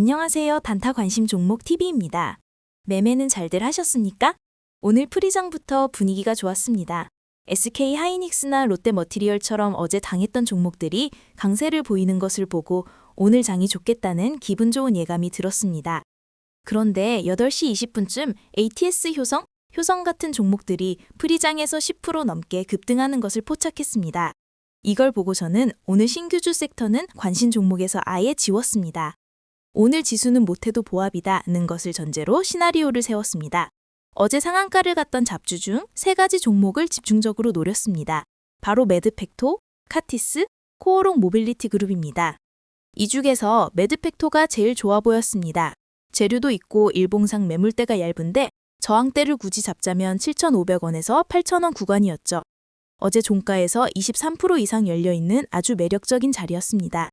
안녕하세요. 단타 관심 종목 TV입니다. 매매는 잘들 하셨습니까? 오늘 프리장부터 분위기가 좋았습니다. SK 하이닉스나 롯데 머티리얼처럼 어제 당했던 종목들이 강세를 보이는 것을 보고 오늘 장이 좋겠다는 기분 좋은 예감이 들었습니다. 그런데 8시 20분쯤 ATS 효성, 효성 같은 종목들이 프리장에서 10% 넘게 급등하는 것을 포착했습니다. 이걸 보고 저는 오늘 신규주 섹터는 관심 종목에서 아예 지웠습니다. 오늘 지수는 못해도 보합이다는 것을 전제로 시나리오를 세웠습니다. 어제 상한가를 갔던 잡주 중 세 가지 종목을 집중적으로 노렸습니다. 바로 매드팩토, 카티스, 코오롱 모빌리티 그룹입니다. 이 중에서 매드팩토가 제일 좋아 보였습니다. 재료도 있고 일봉상 매물대가 얇은데 저항대를 굳이 잡자면 7,500원에서 8,000원 구간이었죠. 어제 종가에서 23% 이상 열려있는 아주 매력적인 자리였습니다.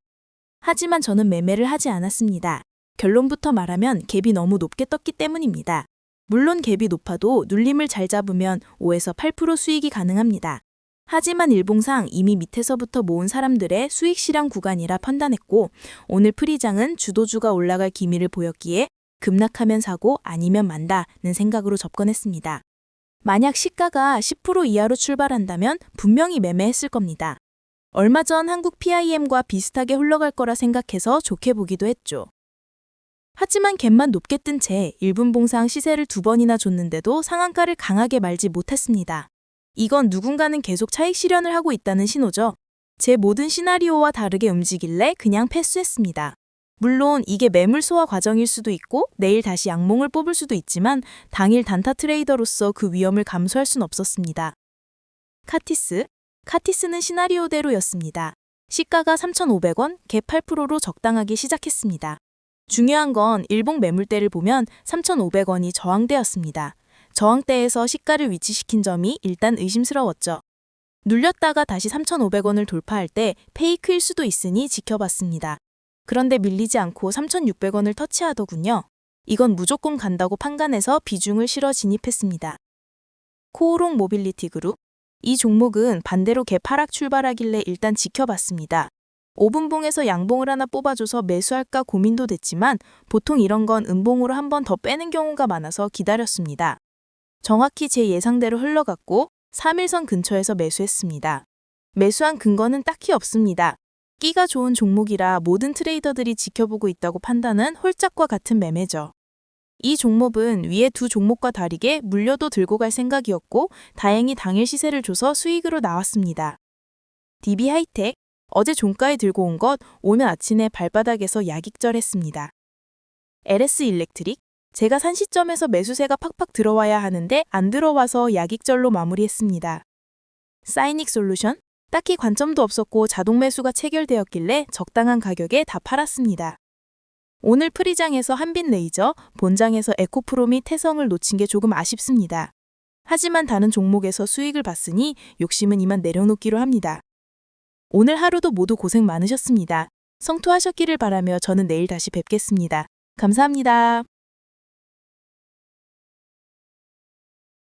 하지만 저는 매매를 하지 않았습니다. 결론부터 말하면 갭이 너무 높게 떴기 때문입니다. 물론 갭이 높아도 눌림을 잘 잡으면 5에서 8% 수익이 가능합니다. 하지만 일봉상 이미 밑에서부터 모은 사람들의 수익 실현 구간이라 판단했고 오늘 프리장은 주도주가 올라갈 기미를 보였기에 급락하면 사고 아니면 만다는 생각으로 접근했습니다. 만약 시가가 10% 이하로 출발한다면 분명히 매매했을 겁니다. 얼마 전 한국 PIM과 비슷하게 흘러갈 거라 생각해서 좋게 보기도 했죠. 하지만 갭만 높게 뜬 채 1분 봉상 시세를 두 번이나 줬는데도 상한가를 강하게 말지 못했습니다. 이건 누군가는 계속 차익 실현을 하고 있다는 신호죠. 제 모든 시나리오와 다르게 움직일래 그냥 패스했습니다. 물론 이게 매물 소화 과정일 수도 있고 내일 다시 양몽을 뽑을 수도 있지만 당일 단타 트레이더로서 그 위험을 감수할 순 없었습니다. 카티스. 카티스는 시나리오대로였습니다. 시가가 3,500원, 갭 8%로 적당하게 시작했습니다. 중요한 건 일봉 매물대를 보면 3,500원이 저항대였습니다. 저항대에서 시가를 위치시킨 점이 일단 의심스러웠죠. 눌렸다가 다시 3,500원을 돌파할 때 페이크일 수도 있으니 지켜봤습니다. 그런데 밀리지 않고 3,600원을 터치하더군요. 이건 무조건 간다고 판단해서 비중을 실어 진입했습니다. 코오롱 모빌리티 그룹. 이 종목은 반대로 개파락 출발하길래 일단 지켜봤습니다. 5분봉에서 양봉을 하나 뽑아줘서 매수할까 고민도 됐지만 보통 이런 건 음봉으로 한 번 더 빼는 경우가 많아서 기다렸습니다. 정확히 제 예상대로 흘러갔고 3일선 근처에서 매수했습니다. 매수한 근거는 딱히 없습니다. 끼가 좋은 종목이라 모든 트레이더들이 지켜보고 있다고 판단은 홀짝과 같은 매매죠. 이 종목은 위에 두 종목과 다르게 물려도 들고 갈 생각이었고 다행히 당일 시세를 줘서 수익으로 나왔습니다. DB 하이텍 어제 종가에 들고 온 것 오늘 아침에 발바닥에서 야익절했습니다. LS 일렉트릭 제가 산 시점에서 매수세가 팍팍 들어와야 하는데 안 들어와서 야익절로 마무리했습니다. 사이닉 솔루션 딱히 관점도 없었고 자동 매수가 체결되었길래 적당한 가격에 다 팔았습니다. 오늘 프리장에서 한빛 레이저, 본장에서 에코프로 및 태성을 놓친 게 조금 아쉽습니다. 하지만 다른 종목에서 수익을 봤으니 욕심은 이만 내려놓기로 합니다. 오늘 하루도 모두 고생 많으셨습니다. 성투하셨기를 바라며 저는 내일 다시 뵙겠습니다. 감사합니다.